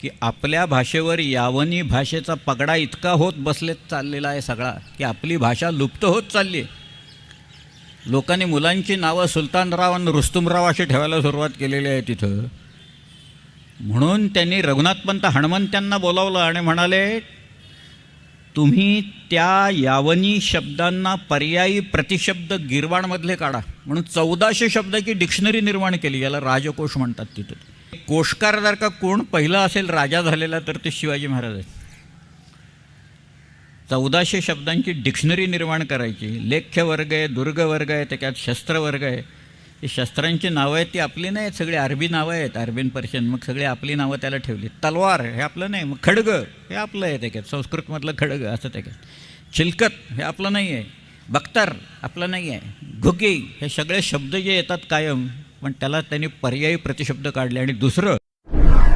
की आपल्या भाषेवर यावनी भाषेचा पगडा इतका होत बसलेत चाललेला आहे सगळा की आपली भाषा लुप्त होत चालली आहे. लोकांनी मुलांची नावं सुलतानराव आणि रुस्तुमराव अशी ठेवायला सुरुवात केलेली आहे तिथं. म्हणून त्यांनी रघुनाथपंत हणमंत्यांना बोलावलं आणि म्हणाले तुम्ही त्या यावनी शब्दांना पर्यायी प्रतिशब्द गिरवाणमधले काढा. म्हणून चौदाशे शब्दाची डिक्शनरी निर्माण केली याला राजकोश म्हणतात तिथं. कोशकार जर का कोण? पहिला असेल राजा झालेला तर ते शिवाजी महाराज आहेत. चौदाशे शब्दांची डिक्शनरी निर्माण करायची. लेख्य वर्ग आहे दुर्ग वर्ग आहे त्याच्यात शस्त्र वर्ग आहे. ही शस्त्रांची नावं आहेत ती आपली नाही आहेत सगळी अरबी नावं आहेत. अरबीन पर्शियन मग सगळी आपली नावं त्याला ठेवली. तलवार हे आपलं नाही मग खडग हे आपलं आहे त्याच्यात. संस्कृतमधलं खडग असं त्याच्यात. चिलकत हे आपलं नाही आहे. बख्तर आपलं नाही आहे. घुगी हे सगळे शब्द जे येतात कायम पण त्याला त्यांनी पर्यायी प्रतिशब्द काढले. आणि दुसरं